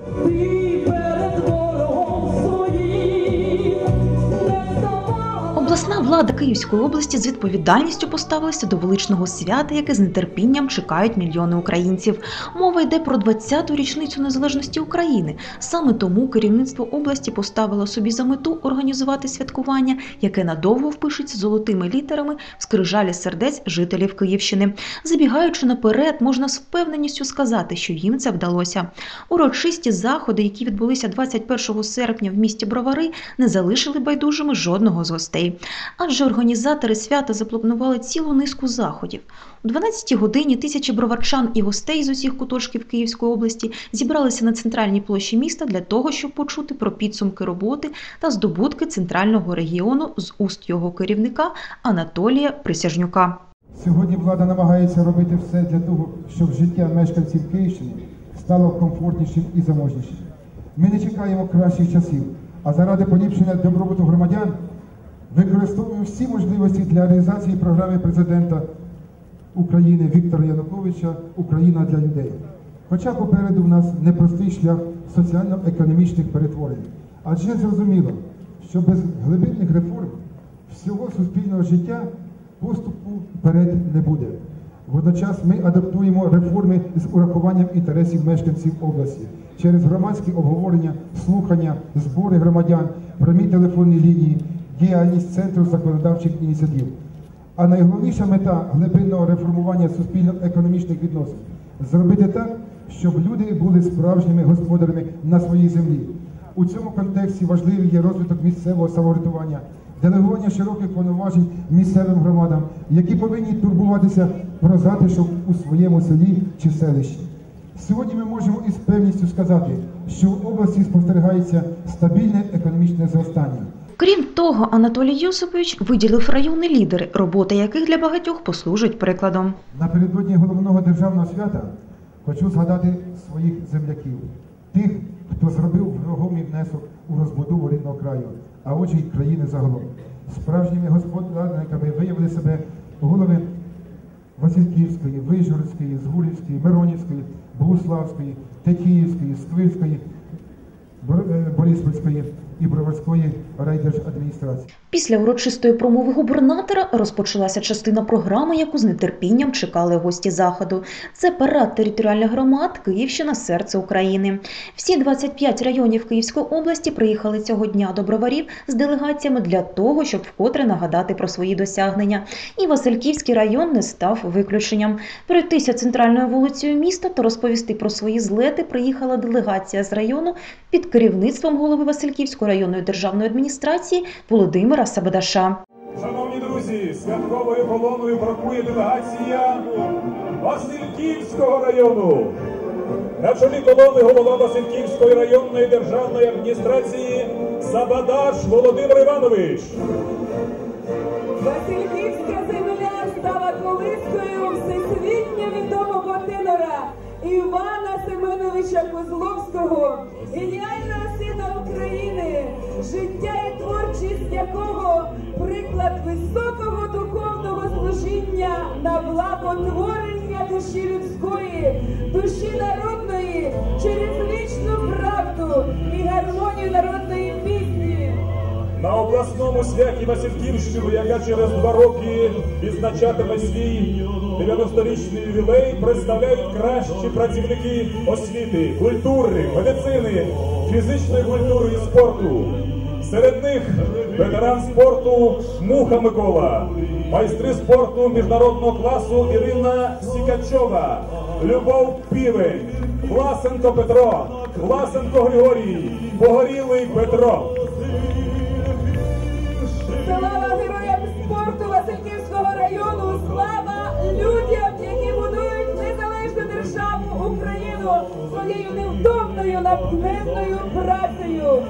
We Обласна влада Київської області з відповідальністю поставилася до величного свята, яке з нетерпінням чекають мільйони українців. Мова йде про 20-ту річницю незалежності України. Саме тому керівництво області поставило собі за мету організувати святкування, яке надовго впишеться золотими літерами в скрижалі сердець жителів Київщини. Забігаючи наперед, можна з впевненістю сказати, що їм це вдалося. Урочисті заходи, які відбулися 21 серпня в місті Бровари, не залишили байдужими жодного з гостей. Адже організатори свята запланували цілу низку заходів. У 12 годині тисячі броварчан і гостей з усіх куточків Київської області зібралися на центральній площі міста для того, щоб почути про підсумки роботи та здобутки центрального регіону з уст його керівника Анатолія Присяжнюка. Сьогодні влада намагається робити все для того, щоб життя мешканців Київщини стало комфортнішим і заможнішим. Ми не чекаємо кращих часів, а заради поліпшення добробуту громадян використовуємо всі можливості для реалізації програми президента України Віктора Януковича Україна для людей. Хоча попереду в нас непростий шлях соціально-економічних перетворень. Адже зрозуміло, що без глибинних реформ всього суспільного життя поступу вперед не буде. Водночас ми адаптуємо реформи з урахуванням інтересів мешканців області через громадські обговорення, слухання, збори громадян, прямі телефонні лінії, діяльність центру законодавчих ініціатив. А найголовніша мета глибинного реформування суспільно-економічних відносин зробити так, щоб люди були справжніми господарями на своїй землі. У цьому контексті важливий є розвиток місцевого самоврядування, делегування широких повноважень місцевим громадам, які повинні турбуватися про затишок у своєму селі чи селищі. Сьогодні ми можемо із певністю сказати, що в області спостерігається стабільне економічне зростання. Крім того, Анатолій Йосипович виділив районні лідери, робота яких для багатьох послужить прикладом. Напередодні головного державного свята хочу згадати своїх земляків, тих, хто зробив вагомий внесок у розбудову рідного краю, а отже й країни загалом. Справжніми господарниками виявили себе голови Васильківської, Вижгородської, Згурівської, Миронівської, Богуславської, Тетіївської, Сквирської, е, Бориспільської і райдержадміністрації. Після урочистої промови губернатора розпочалася частина програми, яку з нетерпінням чекали гості заходу. Це парад територіальних громад Київщина серце України. Всі 25 районів Київської області приїхали цього дня до броварів з делегаціями для того, щоб вкотре нагадати про свої досягнення. І Васильківський район не став виключенням. Пройтися центральною вулицею міста та розповісти про свої злети приїхала делегація з району під керівництвом голови Васильківської районної державної адміністрації Володимира Сабадаша. Шановні друзі, святковою колоною крокує делегація Васильківського району. На чолі колони голова Васильківської районної державної адміністрації Сабадаш Володимир Іванович. Васильківська земля стала колискою всесвітньо відомого тенора Івана Семеновича Козловського, геніального життя і творчість якого приклад високого духовного служіння на благотворення душі людської, душі народної через вічну правду і гармонію народної пісні. На обласному святі Васильківщину, яка через два роки відзначатиме свій 90-річний ювілей, представляють кращі працівники освіти, культури, медицини, фізичної культури і спорту. Серед них ветеран спорту Муха Микола, майстри спорту міжнародного класу Ірина Сікачова, Любов Півень, Власенко Петро, Власенко Григорій, Погорілий Петро. Слава героям спорту Васильківського району! Слава людям, які будують незалежну державу Україну своєю невтомною натхненною працею.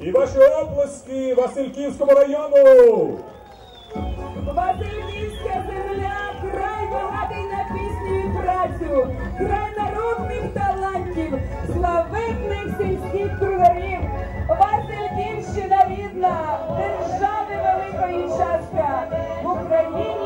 І ваші оплески Васильківському району. Васильківська земля край багатий на пісню і працю, край народних талантів, славетних сільських кругарів. Васильківщина рідна, держави великої частка в Україні